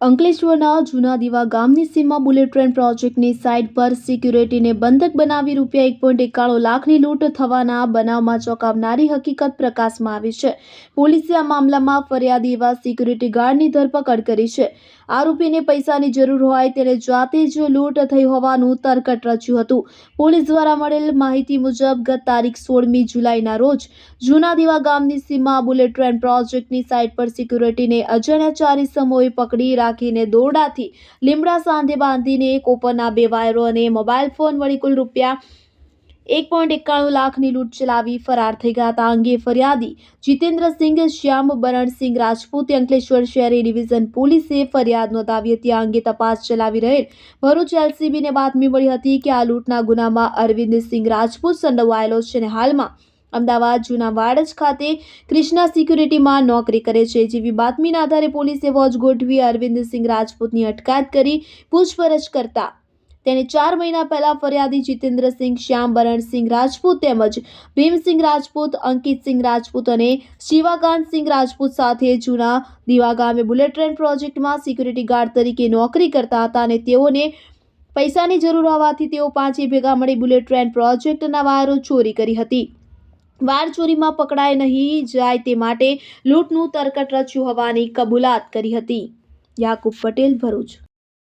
અંકલેશ્વરના જૂના દીવા ગામની સીમા બુલેટ ટ્રેન પ્રોજેક્ટની સાઇટ પર સિક્યુરિટીને બંધક બનાવી રૂપિયા એક પોઈન્ટ એકાણું લાખની લૂંટ થવાના બનાવમાં ચોંકાવનારી હકીકત પ્રકાશમાં આવી છે. પોલીસે આ મામલામાં ફરિયાદી એવા સિક્યુરિટી ગાર્ડની ધરપકડ કરી છે. આરોપીને પૈસાની જરૂર હોય તેને જાતે જ લૂંટ થઈ હોવાનું તરકટ રચ્યું હતું. પોલીસ દ્વારા મળેલ માહિતી મુજબ, ગત તારીખ સોળમી જુલાઈના રોજ જૂના દીવા ગામની સીમા બુલેટ ટ્રેન પ્રોજેક્ટની સાઇટ પર સિક્યુરિટીને અજાણ્યા ચારી સમૂહે પકડી રાખીને દોરડાથી લીમડા સાંધે બાંધીને કોપરના બે વાયરો અને મોબાઈલ ફોન વળી કુલ રૂપિયા એક પોઈન્ટ એકાણું લાખની લૂંટ ચલાવી ફરાર થઈ ગયા હતા. અંગે ફરિયાદી જીતેન્દ્રસિંહ, શ્યામ બરણસિંહ રાજપૂત, અંકલેશ્વર શહેરી ડિવિઝન પોલીસે ફરિયાદ નોંધાવી હતી. આ અંગે તપાસ ચલાવી રહેલ ભરૂચ એલસીબીને બાતમી મળી હતી કે આ લૂંટના ગુનામાં અરવિંદસિંહ રાજપૂત સંડોવાયેલો છે અને હાલમાં અમદાવાદ જૂના વાડજ ખાતે ક્રિષ્ના સિક્યુરિટીમાં નોકરી કરે છે. જેવી બાતમીના આધારે પોલીસે વોચ ગોઠવી અરવિંદસિંહ રાજપૂતની અટકાયત કરી પૂછપરછ કરતા. તેણે ચાર મહિના પહેલા ફરિયાદી જીતેન્દ્રસિંહ, શ્યામ બરણસિંહ રાજપૂત તેમજ ભીમસિંહ રાજપૂત, અંકિતસિંહ રાજપૂત અને શિવાકાંતસિંહ રાજપૂત સાથે જૂના દીવા ગામે બુલેટ ટ્રેન પ્રોજેક્ટમાં સિક્યુરિટી ગાર્ડ તરીકે નોકરી કરતા હતા અને તેઓને પૈસાની જરૂર હોવાથી તેઓ પાંચે ભેગા મળી બુલેટ ટ્રેન પ્રોજેક્ટના વાયરો ચોરી કરી હતી. વાર ચોરીમાં પકડાય નહીં જાય તે માટે લૂંટનું તરકટ રચ્યું હોવાની કબૂલાત કરી હતી. યાકુબ પટેલ, ભરૂચ.